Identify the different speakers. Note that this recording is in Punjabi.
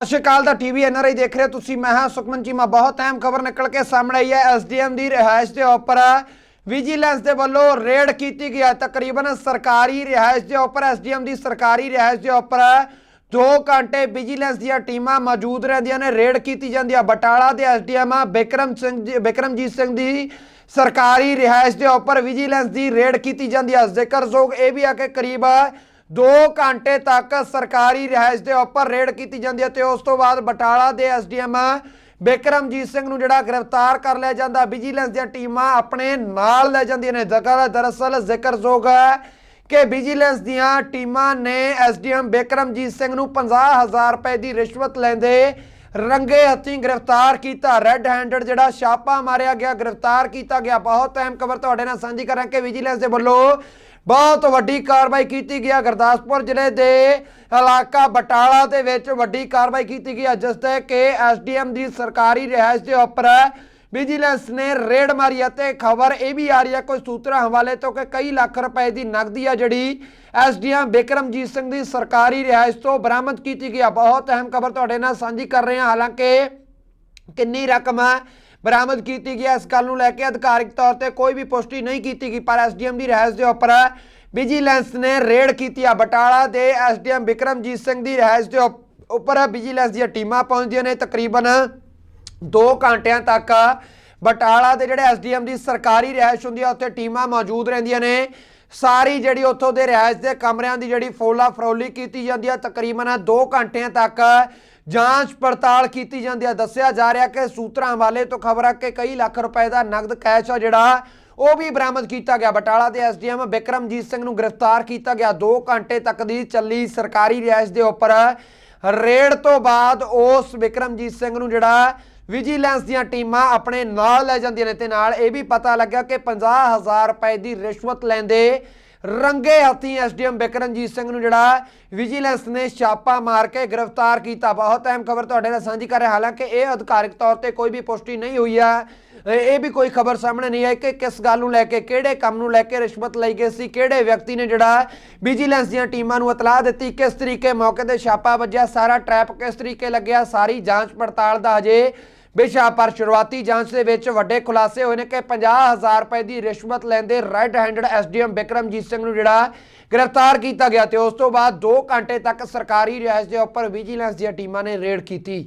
Speaker 1: ਸਤਿ ਸ਼੍ਰੀ ਅਕਾਲ, ਦਾ ਟੀਵੀ ਐਨਆਰਆਈ ਦੇਖ ਰਹੇ ਹੋ ਤੁਸੀਂ। ਮੈਂ ਹਾਂ ਸੁਖਮਨ ਚੀਮਾ ਬਹੁਤ ਅਹਿਮ ਖਬਰ ਨਿਕਲ ਕੇ ਸਾਹਮਣੇ ਆਈ ਹੈ। ਐਸਡੀਐਮ ਦੀ ਰਿਹਾਇਸ਼ ਦੇ ਉੱਪਰ ਵਿਜੀਲੈਂਸ ਦੇ ਵੱਲੋਂ ਰੇਡ ਕੀਤੀ ਗਈ ਹੈ। ਤਕਰੀਬਨ ਸਰਕਾਰੀ ਰਿਹਾਇਸ਼ ਦੇ ਉੱਪਰ ਐਸਡੀਐਮ ਦੀ ਸਰਕਾਰੀ ਰਿਹਾਇਸ਼ ਦੇ ਉੱਪਰ 2 ਘੰਟੇ ਵਿਜੀਲੈਂਸ ਦੀਆਂ ਟੀਮਾਂ ਮੌਜੂਦ ਰਹਿੰਦੀਆਂ ਨੇ, ਰੇਡ ਕੀਤੀ ਜਾਂਦੀ ਹੈ। ਬਟਾਲਾ ਦੇ ਐਸਡੀਐਮ ਬਿਕਰਮ ਸਿੰਘ ਜੀ, ਬਿਕਰਮਜੀਤ ਸਿੰਘ ਦੀ ਸਰਕਾਰੀ ਰਿਹਾਇਸ਼ ਦੇ ਉੱਪਰ ਵਿਜੀਲੈਂਸ ਦੀ ਰੇਡ ਕੀਤੀ ਜਾਂਦੀ ਹੈ। ਜ਼ਿਕਰਯੋਗ ਇਹ ਵੀ ਆ ਕਿ ਕਰੀਬ 2 ਘੰਟੇ ਤੱਕ ਸਰਕਾਰੀ ਰਿਹਾਇਸ਼ ਦੇ ਉੱਪਰ ਰੇਡ ਕੀਤੀ ਜਾਂਦੀ ਹੈ ਤੇ ਉਸ ਤੋਂ ਬਾਅਦ ਬਟਾਲਾ ਦੇ ਐਸਡੀਐਮ ਬਿਕਰਮਜੀਤ ਸਿੰਘ ਨੂੰ ਜਿਹੜਾ ਗ੍ਰਿਫਤਾਰ ਕਰ ਲਿਆ ਜਾਂਦਾ, ਵਿਜੀਲੈਂਸ ਦੀਆਂ ਟੀਮਾਂ ਆਪਣੇ ਨਾਲ ਲੈ ਜਾਂਦੀਆਂ ਨੇ। ਦਰਅਸਲ ਦਰਅਸਲ ਜ਼ਿਕਰਯੋਗ ਹੈ ਕਿ ਵਿਜੀਲੈਂਸ ਦੀਆਂ ਟੀਮਾਂ ਨੇ ਐਸਡੀਐਮ ਬਿਕਰਮਜੀਤ ਸਿੰਘ ਨੂੰ 50000 ਰੁਪਏ ਦੀ ਰਿਸ਼ਵਤ ਲੈਂਦੇ ਰੰਗੇ ਹੱਥੀਂ ਗ੍ਰਿਫਤਾਰ ਕੀਤਾ ਰੈੱਡ ਹੈਂਡਡ ਜਿਹੜਾ ਛਾਪਾ ਮਾਰਿਆ ਗਿਆ, ਗ੍ਰਿਫਤਾਰ ਕੀਤਾ ਗਿਆ। ਬਹੁਤ ਅਹਿਮ ਖਬਰ ਤੁਹਾਡੇ ਨਾਲ ਸਾਂਝੀ ਕਰਾਂ ਕਿ ਵਿਜੀਲੈਂਸ ਦੇ ਵੱਲੋਂ ਬਹੁਤ ਵੱਡੀ ਕਾਰਵਾਈ ਕੀਤੀ ਗਈ ਹੈ ਗੁਰਦਾਸਪੁਰ ਜ਼ਿਲ੍ਹੇ ਦੇ ਇਲਾਕਾ ਬਟਾਲਾ ਦੇ ਵਿੱਚ ਵੱਡੀ ਕਾਰਵਾਈ ਕੀਤੀ ਗਈ ਹੈ ਜਿਸ ਤੇ ਕਿ ਐਸਡੀਐਮ ਦੀ ਸਰਕਾਰੀ ਰਿਹਾਇਸ਼ ਦੇ ਉੱਪਰ ਵਿਜੀਲੈਂਸ ਨੇ ਰੇਡ ਮਾਰੀ ਅਤੇ ਖਬਰ ਇਹ ਵੀ ਆ ਰਹੀ ਹੈ, ਕੋਈ ਸੂਤਰਾਂ ਹਵਾਲੇ ਤੋਂ ਕਿ ਕਈ ਲੱਖ ਰੁਪਏ ਦੀ ਨਕਦੀ ਆ ਜਿਹੜੀ ਐਸਡੀਐਮ ਬਿਕਰਮਜੀਤ ਸਿੰਘ ਦੀ ਸਰਕਾਰੀ ਰਿਹਾਇਸ਼ ਤੋਂ ਬਰਾਮਦ ਕੀਤੀ ਗਈ ਹੈ ਬਹੁਤ ਅਹਿਮ ਖਬਰ ਤੁਹਾਡੇ ਨਾਲ ਸਾਂਝੀ ਕਰ ਰਹੇ ਹਾਂ। ਹਾਲਾਂਕਿ ਕਿੰਨੀ ਰਕਮ ਹੈ ਬਰਾਮਦ ਕੀਤੀ ਗਈ ਇਸ ਗੱਲ ਨੂੰ ਲੈ ਕੇ ਅਧਿਕਾਰਿਕ ਤੌਰ ਤੇ ਕੋਈ ਵੀ ਪੁਸ਼ਟੀ ਨਹੀਂ ਕੀਤੀ ਗਈ, ਪਰ ਐਸਡੀਐਮ ਦੀ ਰਿਹਾਇਸ਼ ਦੇ ਉੱਪਰ ਵਿਜੀਲੈਂਸ ਨੇ ਰੇਡ ਕੀਤੀ ਆ। ਬਟਾਲਾ ਦੇ ਐਸਡੀਐਮ ਬਿਕਰਮਜੀਤ ਸਿੰਘ ਦੀ ਰਿਹਾਇਸ਼ ਦੇ ਉੱਪਰ ਵਿਜੀਲੈਂਸ ਦੀਆਂ ਟੀਮਾਂ ਪਹੁੰਚਦੀਆਂ ਨੇ ਤਕਰੀਬਨ 2 ਘੰਟਿਆਂ ਤੱਕ ਬਟਾਲਾ ਦੇ ਜਿਹੜੇ ਐਸਡੀਐਮ ਦੀ ਸਰਕਾਰੀ ਰਿਹਾਇਸ਼ ਹੁੰਦੀ ਆ, ਉੱਥੇ ਟੀਮਾਂ ਮੌਜੂਦ ਰਹਿੰਦੀਆਂ ਨੇ। ਸਾਰੀ ਜਿਹੜੀ ਉੱਥੋਂ ਦੇ ਰਿਹਾਇਸ਼ ਦੇ ਕਮਰਿਆਂ ਦੀ ਜਿਹੜੀ ਫੋਲਾ ਫਰੋਲੀ ਕੀਤੀ ਜਾਂਦੀ ਆ, ਤਕਰੀਬਨ 2 ਘੰਟਿਆਂ ਤੱਕ ਜਾਂਚ ਪੜਤਾਲ ਕੀਤੀ ਜਾਂਦੀ ਆ। ਦੱਸਿਆ ਜਾ ਰਿਹਾ ਕਿ ਸੂਤਰਾਂ ਵਾਲੇ ਤੋਂ ਖਬਰ ਆ ਕਿ ਕਈ ਲੱਖ ਰੁਪਏ ਦਾ ਨਗਦ ਕੈਸ਼ ਆ ਜਿਹੜਾ, ਉਹ ਵੀ ਬਰਾਮਦ ਕੀਤਾ ਗਿਆ। ਬਟਾਲਾ ਦੇ ਐਸਡੀਐਮ ਬਿਕਰਮਜੀਤ ਸਿੰਘ ਨੂੰ ਗ੍ਰਿਫਤਾਰ ਕੀਤਾ ਗਿਆ। 2 ਘੰਟੇ ਤੱਕ ਦੀ ਚੱਲੀ ਸਰਕਾਰੀ ਰਿਹਾਇਸ਼ ਦੇ ਉੱਪਰ। ਰੇਡ ਤੋਂ ਬਾਅਦ ਉਸ ਬਿਕਰਮਜੀਤ ਸਿੰਘ ਨੂੰ ਜਿਹੜਾ ਵਿਜੀਲੈਂਸ ਦੀਆਂ ਟੀਮਾਂ ਆਪਣੇ ਨਾਲ ਲੈ ਜਾਂਦੀਆਂ ਨੇ ਤੇ ਨਾਲ ਇਹ ਵੀ ਪਤਾ ਲੱਗਾ ਕਿ 50000 ਰੁਪਏ ਦੀ ਰਿਸ਼ਵਤ ਲੈਂਦੇ ਰੰਗੇ ਹੱਥੀਂ ਐਸਡੀਐਮ ਬਿਕਰਮਜੀਤ ਸਿੰਘ ਨੂੰ ਜਿਹੜਾ ਵਿਜੀਲੈਂਸ ਨੇ ਛਾਪਾ ਮਾਰ ਕੇ ਗ੍ਰਿਫਤਾਰ ਕੀਤਾ। ਬਹੁਤ ਅਹਿਮ ਖਬਰ ਤੁਹਾਡੇ ਨਾਲ ਸਾਂਝੀ ਕਰ ਰਿਹਾ। ਹਾਲਾਂਕਿ ਇਹ ਅਧਿਕਾਰਿਕ ਤੌਰ ਤੇ ਕੋਈ ਵੀ ਪੁਸ਼ਟੀ ਨਹੀਂ ਹੋਈ ਆ। ਇਹ ਵੀ ਕੋਈ ਖਬਰ ਸਾਹਮਣੇ ਨਹੀਂ ਆਈ ਕਿ ਕਿਸ ਗੱਲ ਨੂੰ ਲੈ ਕੇ, ਕਿਹੜੇ ਕੰਮ ਨੂੰ ਲੈ ਕੇ ਰਿਸ਼ਵਤ ਲਈ ਗਈ ਸੀ, ਕਿਹੜੇ ਵਿਅਕਤੀ ਨੇ ਜਿਹੜਾ ਵਿਜੀਲੈਂਸ ਦੀਆਂ ਟੀਮਾਂ ਨੂੰ ਇਤਲਾਹ ਦਿੱਤੀ, ਕਿਸ ਤਰੀਕੇ ਮੌਕੇ ਤੇ ਛਾਪਾ ਵੱਜਿਆ, ਸਾਰਾ ਟਰੈਪ ਕਿਸ ਤਰੀਕੇ ਲੱਗਿਆ, ਸਾਰੀ ਜਾਂਚ ਪੜਤਾਲ ਦਾ ਹਜੇ ਵਿਸ਼ਾ ਪਰ ਸ਼ੁਰੂਆਤੀ ਜਾਂਚ ਦੇ ਵਿੱਚ ਵੱਡੇ ਖੁਲਾਸੇ ਹੋਏ ਨੇ ਕਿ 50000 ਰੁਪਏ ਦੀ ਰਿਸ਼ਵਤ ਲੈਂਦੇ red handed SDM Bikramjit Singh ਨੂੰ ਜਿਹੜਾ ਗ੍ਰਿਫਤਾਰ ਕੀਤਾ ਗਿਆ ਤੇ ਉਸ ਤੋਂ ਬਾਅਦ 2 ਘੰਟੇ ਤੱਕ ਸਰਕਾਰੀ ਰਿਹਾਇਸ਼ ਦੇ ਉੱਪਰ ਵਿਜੀਲੈਂਸ ਦੀਆਂ ਟੀਮਾਂ ਨੇ ਰੇਡ ਕੀਤੀ।